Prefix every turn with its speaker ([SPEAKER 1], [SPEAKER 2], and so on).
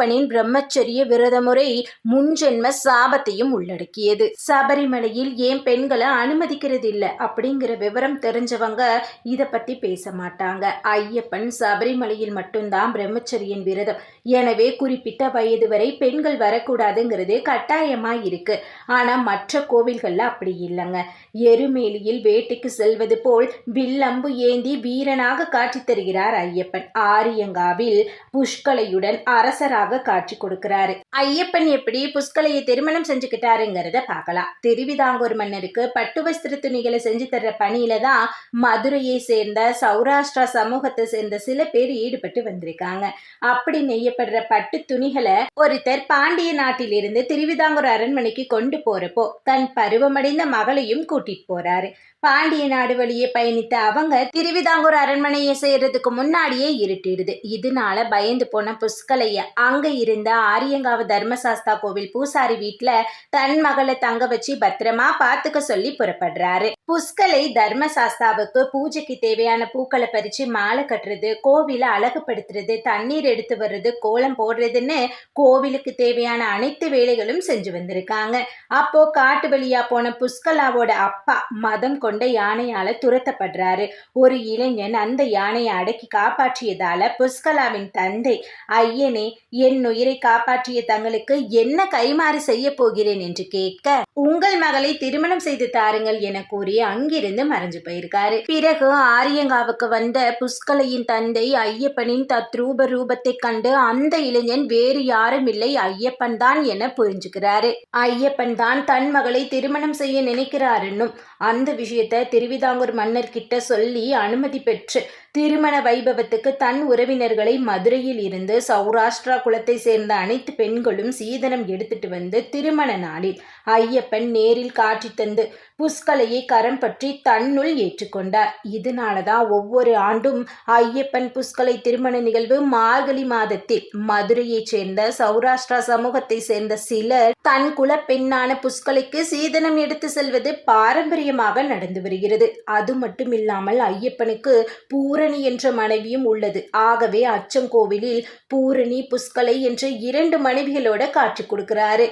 [SPEAKER 1] பிரம்மச்சரிய விரதமுறை முன்ஜென்ம சாபத்தையும் உள்ளடக்கியது. சபரிமலையில் ஏன் பெண்களை அனுமதிக்கிறது இல்லை அப்படிங்கிற விவரம் தெரிஞ்சவங்க இத பத்தி பேச மாட்டாங்க. ஐயப்பன் சபரிமலையில் மட்டும்தான் பிரம்மச்சரியன் விரதம். எனவே குறிப்பிட்ட வயது வரை பெண்கள் வரக்கூடாதுங்கிறது கட்டாயமா இருக்கு. ஆனா மற்ற கோவில்கள்ல அப்படி இல்லைங்க. எருமேலியில் வேட்டைக்கு செல்வது போல் வில்லம்பு ஏந்தி வீரனாக காட்சி தருகிறார் ஐயப்பன். ஆரியங்காவில் புஷ்கலையுடன் அரசராக காட்சி கொடுக்கிறாரு. ஐயப்பன் எப்படி புஷ்கலையை திருமணம் செஞ்சுக்கிட்டாருங்கிறத பார்க்கலாம். திருவிதாங்கூர் மன்னருக்கு பட்டு வஸ்திர துணிகளை செஞ்சு தர்ற பணியில தான் மதுரையை சேர்ந்த சௌராஷ்டிரா சமூகத்தை சேர்ந்த சில பேர் ஈடுபட்டு வந்திருக்காங்க. அப்படி நெய்யப்படுற பட்டு துணிகளை ஒருத்தர் பாண்டிய நாட்டிலிருந்து திருவிதாங்கூர் அரண்மனைக்கு கொண்டு போறப்போ தன் பருவமடைந்த மகளையும் கூட்டிட்டு போறாரு. பாண்டிய நாடு வழியே பயணித்த அவங்க திருவிதாங்கூர் அரண்மனையை செய்யறதுக்கு முன்னாடியே இருட்டிடுது. இதனால பயந்து போன புஷ்கலைய அங்க இருந்த ஆரியங்காவு தர்மசாஸ்தா கோவில் பூசாரி வீட்ல தன் மகளை தங்க வச்சு பத்திரமா பாத்துக்க சொல்லி புறப்படுறாரு. புஷ்கலை தர்மசாஸ்தாவுக்கு பூஜைக்கு தேவையான பூக்களை பறிச்சு மாலை கட்டுறது கோவிலை அழகுபடுத்துறது தண்ணீர் எடுத்து வர்றது கோலம் போடுறதுன்னு கோவிலுக்கு தேவையான அனைத்து வேலைகளும் செஞ்சு வந்திருக்காங்க. அப்போ காட்டு வழியா போன புஷ்கலாவோட அப்பா மதம் கொண்ட யானையால துரத்தப்படுறாரு. ஒரு இளைஞன் அந்த யானையை அடக்கி காப்பாற்றியதால புஷ்கலாவின் தந்தை ஐயனே என் உயிரை காப்பாற்றிய தங்களுக்கு என்ன கைமாறு செய்ய போகிறேன் என்று கேட்க உங்கள் மகளை திருமணம் செய்து தாருங்கள் என கூறி அங்கிருந்து மறைஞ்சு போயிருக்காரு. பிறகு ஆரியங்காவுக்கு வந்த புஷ்கலையின் தந்தை ஐயப்பனின் தத்ரூப ரூபத்தை கண்டு அந்த இளைஞன் வேறு யாரும் இல்லை ஐயப்பன் தான் என புரிஞ்சுக்கிறாரு. ஐயப்பன் தான் தன் மகளை திருமணம் செய்ய நினைக்கிறாருன்னும் அந்த விஷயத்தை திருவிதாங்கூர் மன்னர் கிட்ட சொல்லி அனுமதி பெற்று திருமண வைபவத்துக்கு தன் உறவினர்களை மதுரையில் இருந்து சௌராஷ்டிரா குலத்தை சேர்ந்த அனைத்து பெண்களும் சீதனம் எடுத்துட்டு வந்து திருமண நாளில் ஐயப்பன் நேரில் காட்சி தந்து புஷ்கலையை கரம் பற்றி தன்னுள் ஏற்றுக்கொண்டார். இதனாலதான் ஒவ்வொரு ஆண்டும் ஐயப்பன் புஷ்கலை திருமண நிகழ்வு மார்கழி மாதத்தில் மதுரையைச் சேர்ந்த சௌராஷ்டிரா சமூகத்தை சேர்ந்த சிலர் தன் குல பெண்ணான புஷ்கலைக்கு சீதனம் எடுத்து செல்வது பாரம்பரியமாக நடந்து வருகிறது. அது மட்டுமில்லாமல் ஐயப்பனுக்கு பூரணி என்ற மனைவியும் உள்ளது. ஆகவே அச்சங்கோவிலில் பூரணி புஷ்கலை என்ற இரண்டு மனைவிகளோட காட்சி கொடுக்கிறாரு.